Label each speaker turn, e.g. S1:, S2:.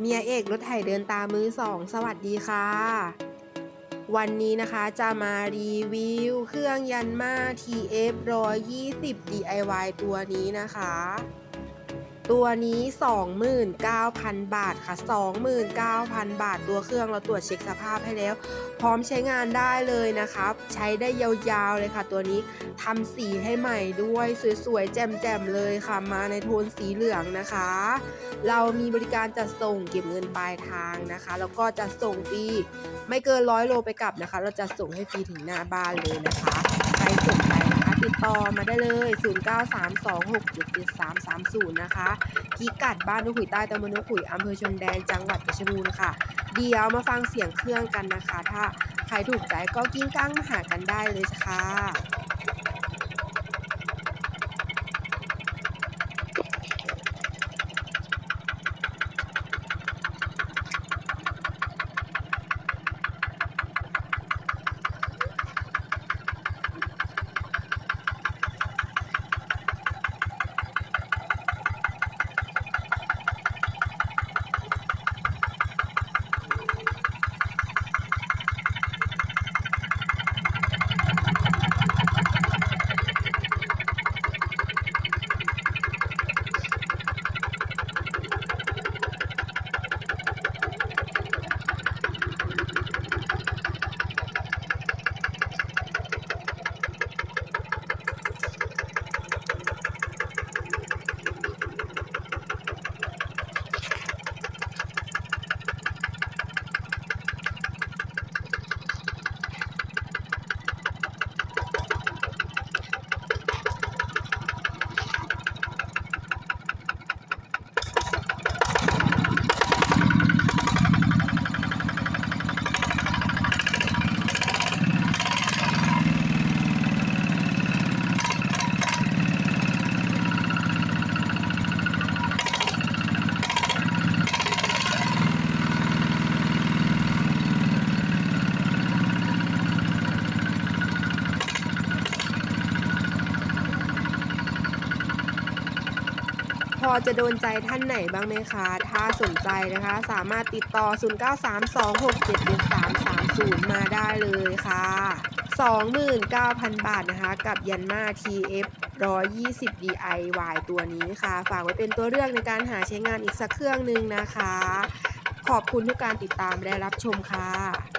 S1: เมียเอกรถไถเดินตามมือสองสวัสดีค่ะ วันนี้นะคะจะมารีวิวเครื่องยันมา TF 120 DIY ตัวนี้นะคะ ตัวนี้ 29,000 บาทค่ะ 29,000 บาท ตัวเครื่องเราตรวจเช็คสภาพให้แล้ว พร้อมใช้งานได้เลยนะครับใช้ได้ยาวๆเลยค่ะ ตัวนี้ทำสีให้ใหม่ด้วยสวยๆ แจ่มๆเลยค่ะ มาในโทนสีเหลืองนะคะ เรามีบริการจัดส่งเก็บเงินปลายทางนะคะ แล้วก็จัดส่งฟรีไม่เกินร้อยโลไปกลับนะคะ เราจะส่งให้ฟรีถึงหน้าบ้านเลยนะคะใครสน ต่อมาได้เลย 0932677330 นะคะพิกัดบ้านนุขุยใต้ตำบลนุขุยอำเภอชนแดนจังหวัดเพชรบูรณ์ค่ะ เดี๋ยวมาฟังเสียงเครื่องกันนะคะ ถ้าใครถูกใจก็กิ้งก้างมาหากันได้เลยค่ะ จะโดนใจท่านไหนบ้างไหมคะ ถ้าสนใจนะคะ สามารถติดต่อ 0932677330 มาได้เลยค่ะ 29,000 บาทนะคะ กับยันมา TF 120 DIY ตัวนี้ค่ะ ฝากไว้เป็นตัวเลือกในการหาใช้งานอีกสักเครื่องหนึ่งนะคะ ขอบคุณทุกการติดตามและรับชมค่ะ